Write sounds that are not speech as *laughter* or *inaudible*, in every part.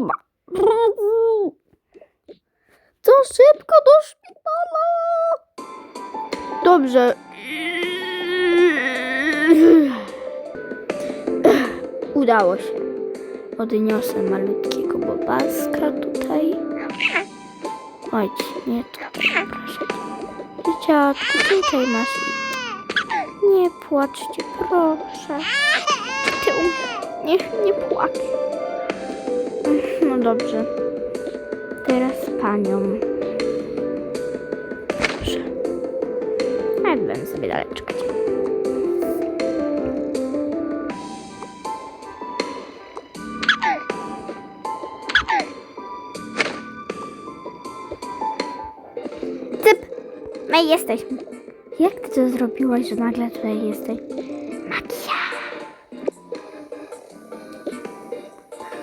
kurwa. To szybko do szpitala. Dobrze. Udało się. Odniosę malutkiego bobaskra tutaj. Chodź, nie tu, proszę. Dzieciatku, tutaj masz. Nie płaczcie, proszę. Ty. Niech nie płacz. No dobrze. Teraz panią. Proszę. A będę sobie dalej czekać. Cyp! My jesteśmy. Jak ty to zrobiłaś, że nagle tutaj jesteś?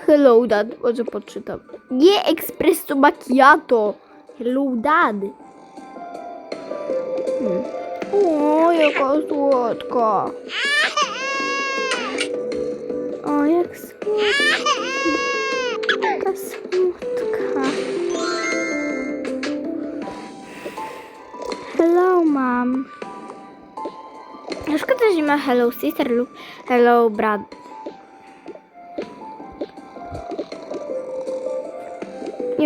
Hello, dad. Może poczytam. Nie espresso macchiato. Hello, dad. Hmm. O, jaka słodka. O, jak słodka. Jaka słodka. Hello, mom. Szkoda, że nie ma hello sister lub hello brat.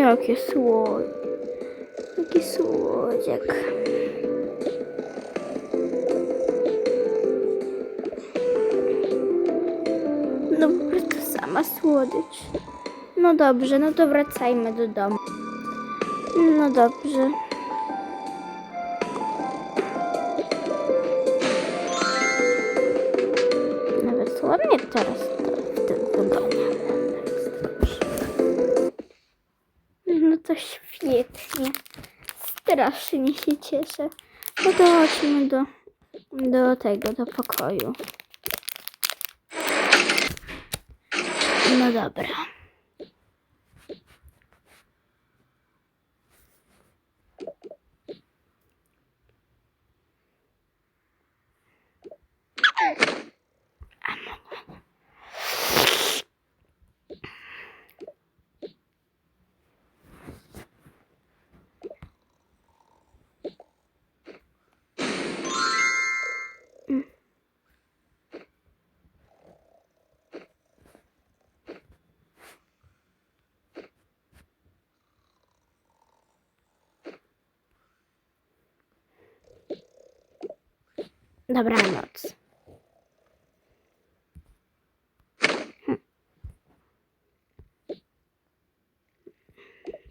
Jakie słod... Jaki słodziak. No po prostu sama słodycz. No dobrze, no to wracajmy do domu. No dobrze. Nawet ładnie teraz Strasznie się cieszę. No to chodźmy do, do tego, do pokoju. No dobra. Dobranoc. Hm.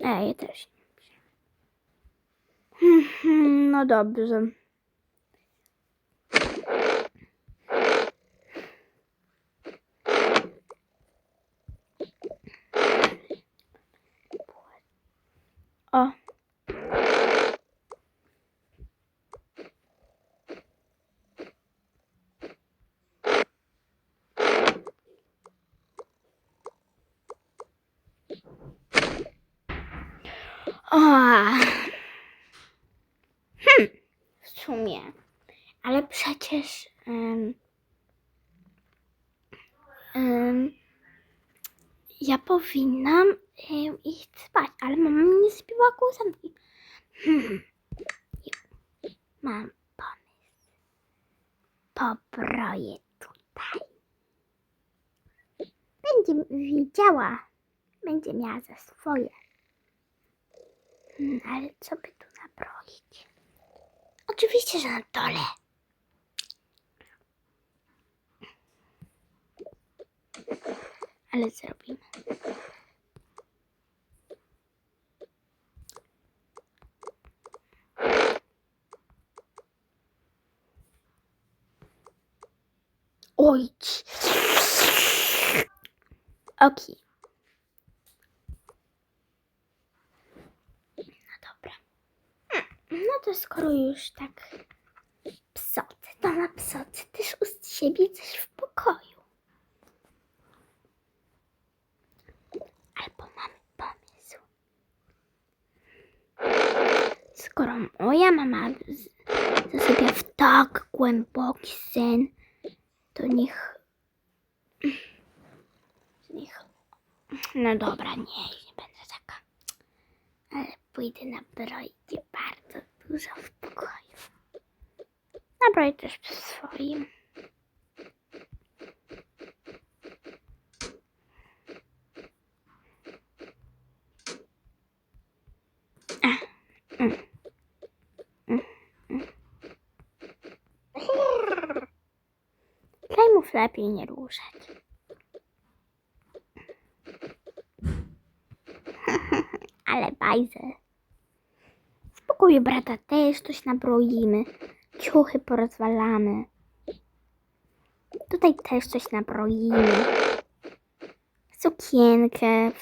A, ja też nie. Hmm, No dobrze. O. O. Hmm. W sumie. Ale przecież. em, em, ja powinnam em, iść spać, ale mama mnie zbiła kłócenki. Hmm. Mam pomysł. Pobroję tutaj. Będzie wiedziała. Będzie miała za swoje. Hmm, ale co by tu nabroić? Oczywiście, że na dole. Ale zrobimy. Oj. Okej. No dobra. No to skoro już tak psoty, to na psoty też u siebie coś w pokoju. Albo mamy pomysł. Skoro moja mama zasypia w tak głęboki sen, to niech... Niech No dobra, nie, nie będę taka. Ale pójdę na brojdzie bardzo dużo w pokoju. Na broj też przy swoim. Ach, mm, mm, mm. Klejmów lepiej nie ruszać. *laughs* Ale bajzel. W pokoju brata też coś nabroimy. Ciuchy porozwalamy. Tutaj też coś nabroimy. Sukienkę.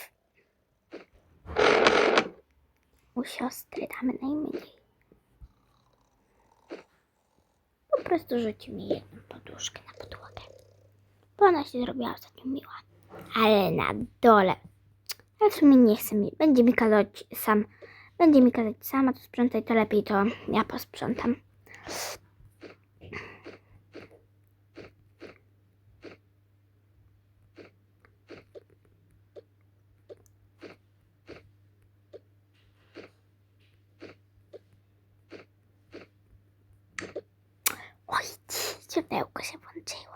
U siostry damy najmniej. Po prostu rzucimy jedną poduszkę na podłogę. Bo ona się zrobiła ostatnio miła. Ale na dole. Ale w sumie nie chcę mi. Będzie mi kazać sam. Będzie mi kazać sama to sprzątać, to lepiej to ja posprzątam. Oj, źródełko się włączyło.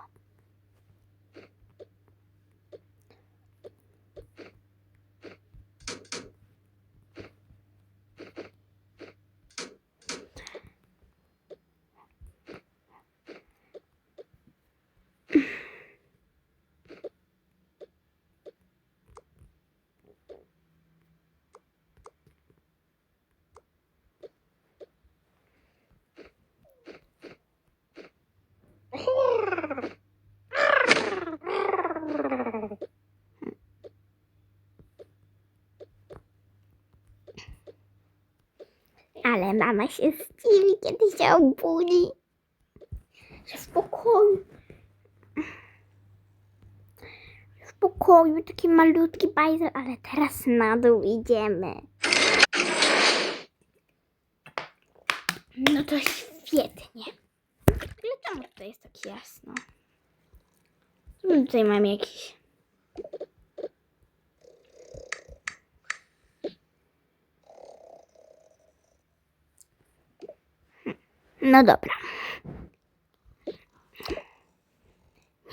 Ale mama się zdziwi, kiedy się obudzi. Że w pokoju. Taki malutki bajzel, ale teraz na dół idziemy. No to świetnie. Ale czemu tutaj jest tak jasno? Hmm, Tutaj mam jakiś... No dobra.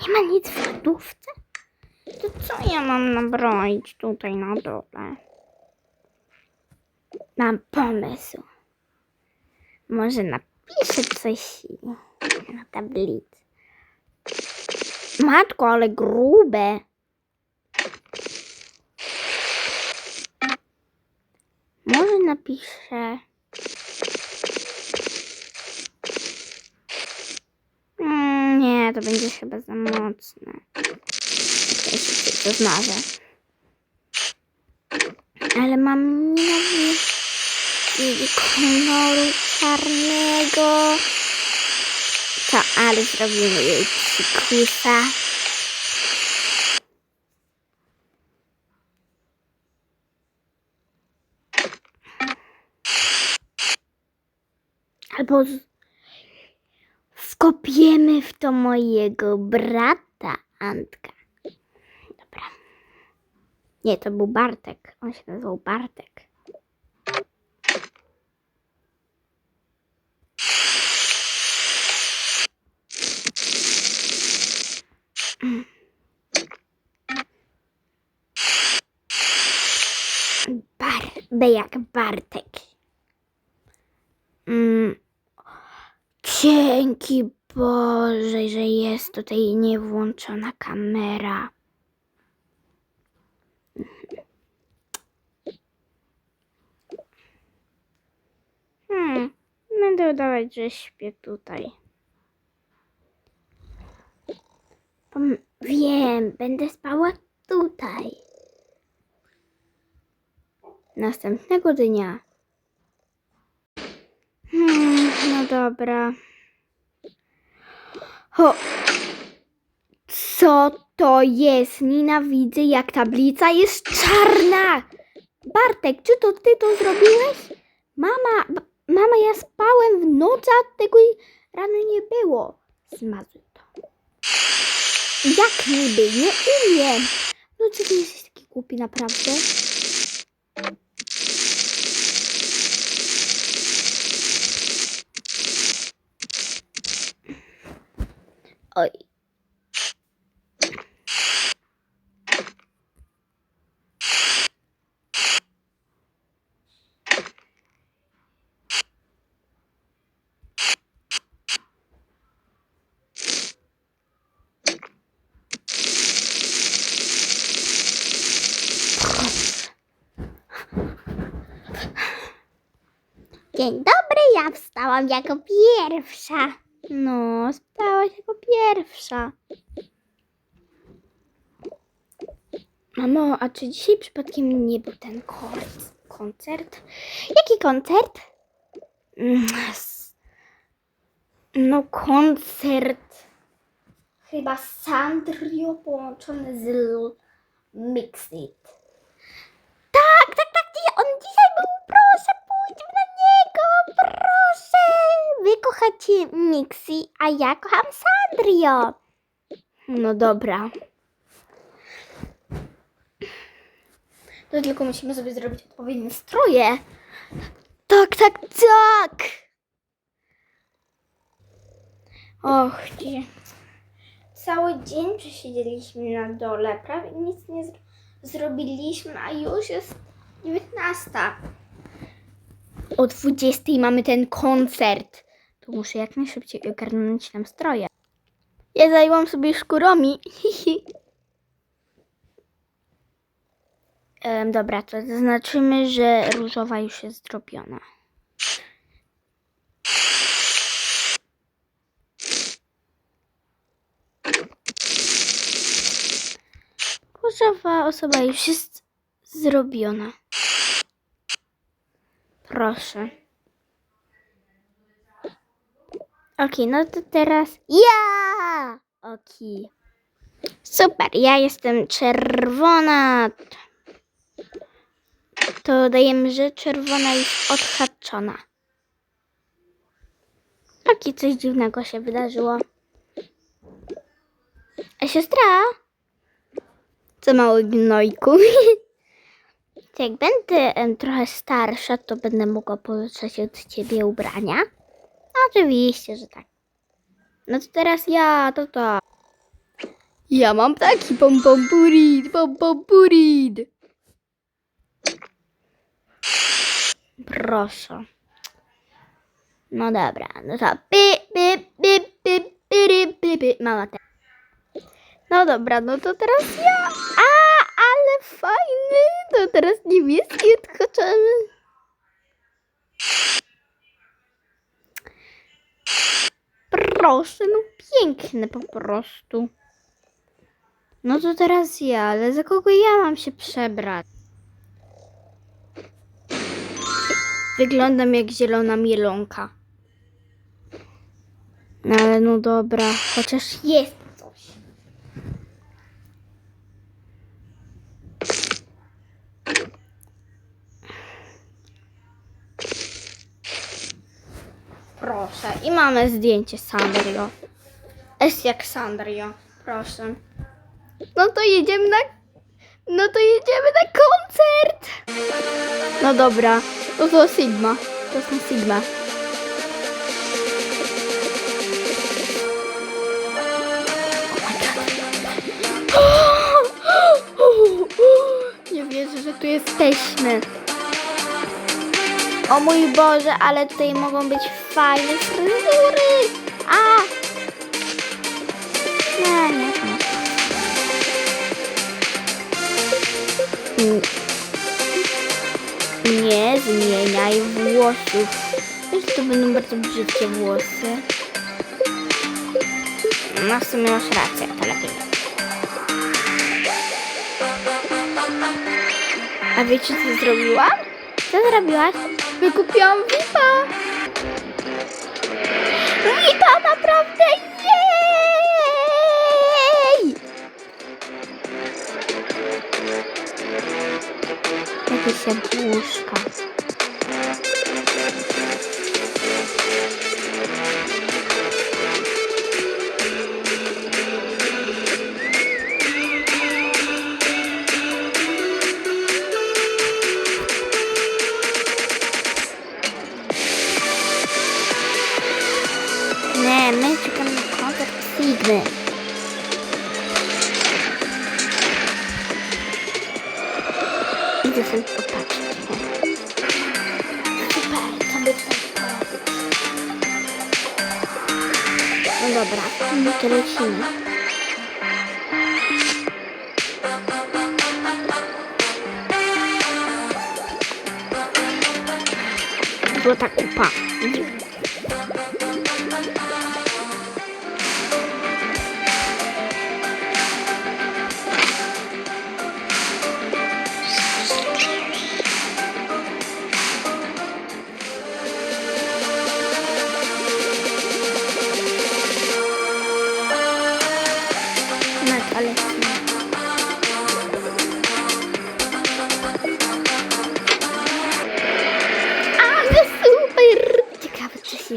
Nie ma nic w lodówce? To co ja mam nabroić tutaj na dole? Mam pomysł. Może napiszę coś na tablicy. Matko, ale grube. Może napiszę. Mm, to będzie chyba za mocne. Się to zmarzę. Ale mam nienawiść koloru czarnego. To ale zrobimy jej psikusa. Albo z... wkopiemy w to mojego brata Antka. Dobra. Nie, to był Bartek. On się nazywał Bartek. Bar, B jak Bartek. Mm. Dzięki Boże, że jest tutaj niewłączona kamera. Hmm, będę udawać, że śpię tutaj. Wiem, będę spała tutaj. Następnego dnia. Hmm, no dobra. O, co to jest? Nienawidzę, jak tablica jest czarna. Bartek, czy to ty to zrobiłeś? Mama, mama, ja spałem w nocy, a tego rano nie było. Zmazuj to. Jak niby? Nie umiem. No czy ty jesteś taki głupi, naprawdę. Oj. Dzień dobry, ja wstałam jako pierwsza. No, wstałaś jako pierwsza. Mamo, a czy dzisiaj przypadkiem nie był ten kort, koncert? Jaki koncert? Mm, No, koncert. Chyba Sandrio połączony z Mixit. Tak, tak, tak, nie, on dzisiaj był, proszę, pójdźmy na niego, proszę. Wy kochacie Mixi, a ja kocham Sandrio. No dobra. To tylko musimy sobie zrobić odpowiednie stroje. Tak, tak, tak. Och, gdzie... Cały dzień przesiedzieliśmy na dole, prawie nic nie zro zrobiliśmy, a już jest 19. O 20 mamy ten koncert. To muszę jak najszybciej ogarnąć nam stroje. Ja zajęłam sobie szkurami. Em, dobra, to zaznaczymy, że różowa już jest zrobiona. Różowa osoba już jest zrobiona. Proszę. Okej, no to teraz ja! Okej. Super, ja jestem czerwona. To dajemy, że czerwona jest odhaczona. Okej, coś dziwnego się wydarzyło. A siostra? Co mały gnojku. *laughs* Jak będę em, trochę starsza, to będę mogła pożyczać od ciebie ubrania? Oczywiście, że tak. No to teraz ja, to to. Ja mam taki pompompurid, pompompurid. Proszę. No dobra, no to pi, pi, pi, pi, pi, pi, pi. Mama te. No dobra, no to teraz ja. A, ale fajny. To teraz niebieski odhaczamy. Proszę, no piękne po prostu. No to teraz ja, ale za kogo ja mam się przebrać? Wyglądam jak zielona mielonka. No ale no dobra, chociaż jest coś. Proszę, i mamy zdjęcie Sandrio. S jak Sandrio, proszę. No to jedziemy na... No to jedziemy na koncert! No dobra, no to Sigma. To na Sigma. *gasps* Nie wierzę, że tu jesteśmy. O mój Boże, ale tutaj mogą być fajne fryzury. A! Nie, nie, nie. Zmieniaj włosów. Wiesz, to będą bardzo brzydkie włosy. No w sumie masz rację, to lepiej. A wiecie co zrobiłam? Co zrobiłaś? Wykupiłam VIPa! VIPa naprawdę! Jej! Jakieś jabłuszka. Idę dobra, no to lecimy. Złota kupa. No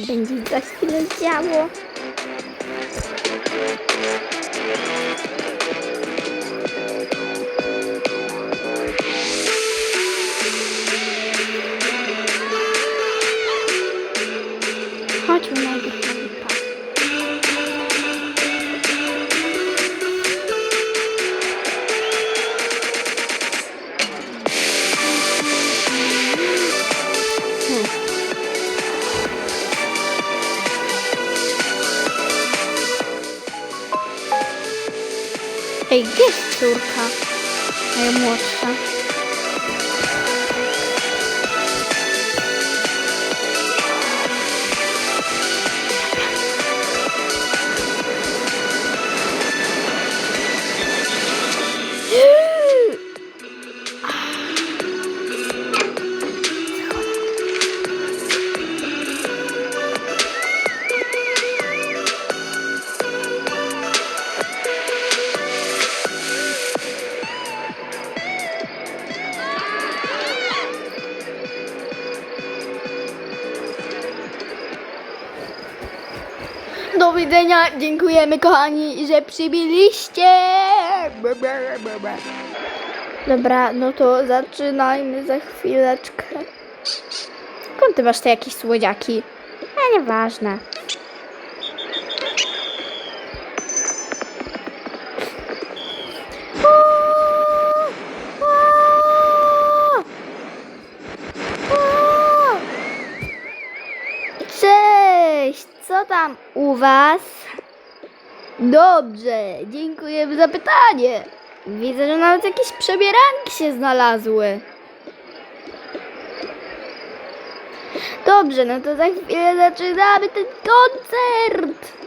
będzie za chwilę działo. Ej, gdzie jest córka? Młodsza. Do widzenia. Dziękujemy kochani, że przybyliście. Dobra, no to zaczynajmy za chwileczkę. Skąd ty masz te jakieś słodziaki? Nieważne. Tam u was? Dobrze, dziękuję za pytanie. Widzę, że nawet jakieś przebieranki się znalazły. Dobrze, no to za chwilę zaczynamy ten koncert.